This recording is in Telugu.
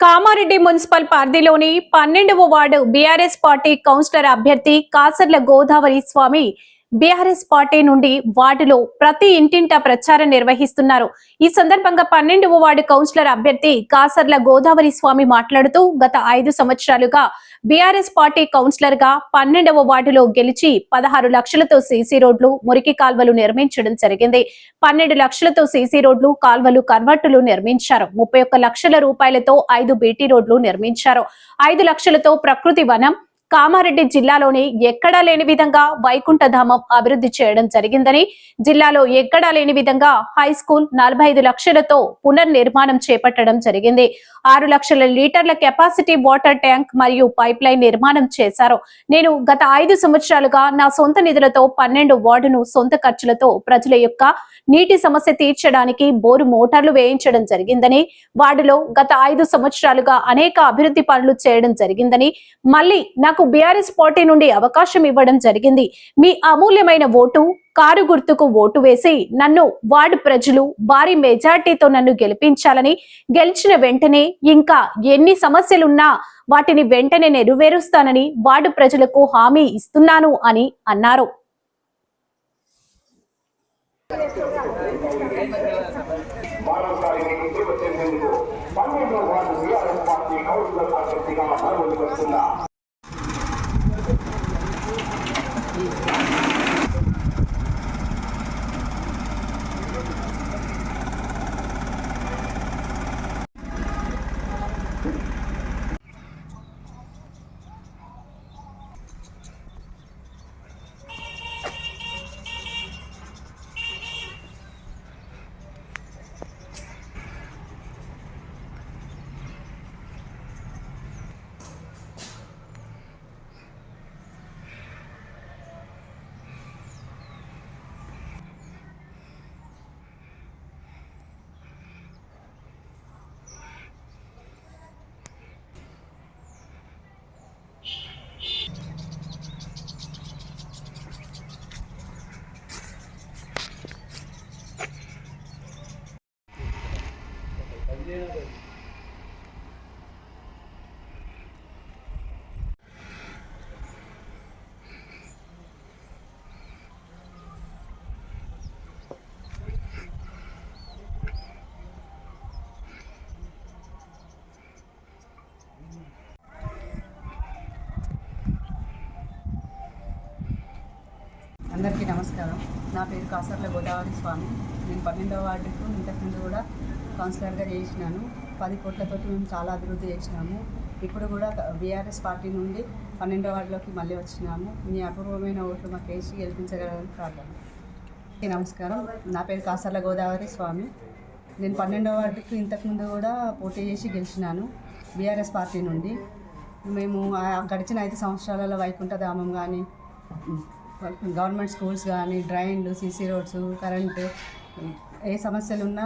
కామారెడ్డి మున్సిపల్ పరిధిలోని పన్నెండవ వార్డు బీఆర్ఎస్ పార్టీ కౌన్సిలర్ అభ్యర్థి కాసర్ల గోదావరి స్వామి బీఆర్ఎస్ పార్టీ నుండి వార్డులో ప్రతి ఇంటింట ప్రచారం నిర్వహిస్తున్నారు. ఈ సందర్భంగా పన్నెండవ వార్డు కౌన్సిలర్ అభ్యర్థి కాసర్ల గోదావరి స్వామి మాట్లాడుతూ గత ఐదు సంవత్సరాలుగా బీఆర్ఎస్ పార్టీ కౌన్సిలర్గా పన్నెండవ వార్డులో గెలిచి పదహారు లక్షలతో సీసీ రోడ్లు మురికి కాల్వలు నిర్మించడం జరిగింది. పన్నెండు లక్షలతో సీసీ రోడ్లు కాల్వలు కన్వర్టులు నిర్మించారు. ముప్పై ఒక్క లక్షల రూపాయలతో ఐదు బీటీ రోడ్లు నిర్మించారు. ఐదు లక్షలతో ప్రకృతి వనం కామారెడ్డి జిల్లాలోని ఎక్కడా లేని విధంగా వైకుంఠధామం అభివృద్ధి చేయడం జరిగిందని జిల్లాలో ఎక్కడా లేని విధంగా హై స్కూల్ నలభై ఐదు లక్షలతో పునర్నిర్మాణం చేపట్టడం జరిగింది. ఆరు లక్షల లీటర్ల కెపాసిటీ వాటర్ ట్యాంక్ మరియు పైప్ లైన్ నిర్మాణం చేశారు. నేను గత ఐదు సంవత్సరాలుగా నా సొంత నిధులతో పన్నెండు వార్డును సొంత ఖర్చులతో ప్రజల యొక్క నీటి సమస్య తీర్చడానికి బోరు మోటార్లు వేయించడం జరిగిందని వార్డులో గత ఐదు సంవత్సరాలుగా అనేక అభివృద్ధి పనులు చేయడం జరిగిందని మళ్ళీ నాకు బీఆర్ఎస్ పార్టీ నుండి అవకాశం ఇవ్వడం జరిగింది. మీ అమూల్యమైన ఓటు కారు గుర్తుకు ఓటు వేసి నన్ను వార్డు ప్రజలు భారీ మెజార్టీతో నన్ను గెలిపించాలని గెలిచిన వెంటనే ఇంకా ఎన్ని సమస్యలున్నా వాటిని వెంటనే నెరవేరుస్తానని వార్డు ప్రజలకు హామీ ఇస్తున్నాను అని అన్నారు. పన్నెండో వార్డు పార్టీ కౌన్సిలర్ అభ్యర్థిగా అందరికీ నమస్కారం. నా పేరు కాసర్ల గోదావరి స్వామి. నేను పన్నెండవ వార్డుకు ఇంతకుముందు కూడా కౌన్సిలర్గా చేసినాను. పది కోట్లతోటి మేము చాలా అభివృద్ధి చేసినాము. ఇప్పుడు కూడా బీఆర్ఎస్ పార్టీ నుండి పన్నెండవ వార్డులోకి మళ్ళీ వచ్చినాము. మీ అపూర్వమైన ఓట్లు మాకు వేసి గెలిపించగలని ప్రార్థన. నమస్కారం. నా పేరు కాసర్ల గోదావరి స్వామి. నేను పన్నెండవ వార్డుకు ఇంతకుముందు కూడా పోటీ చేసి గెలిచినాను బీఆర్ఎస్ పార్టీ నుండి. మేము గడిచిన ఐదు సంవత్సరాలలో వైకుంఠధామం కానీ గవర్నమెంట్ స్కూల్స్ కానీ డ్రైన్లు సీసీ రోడ్స్ కరెంటు ఏ సమస్యలు ఉన్నా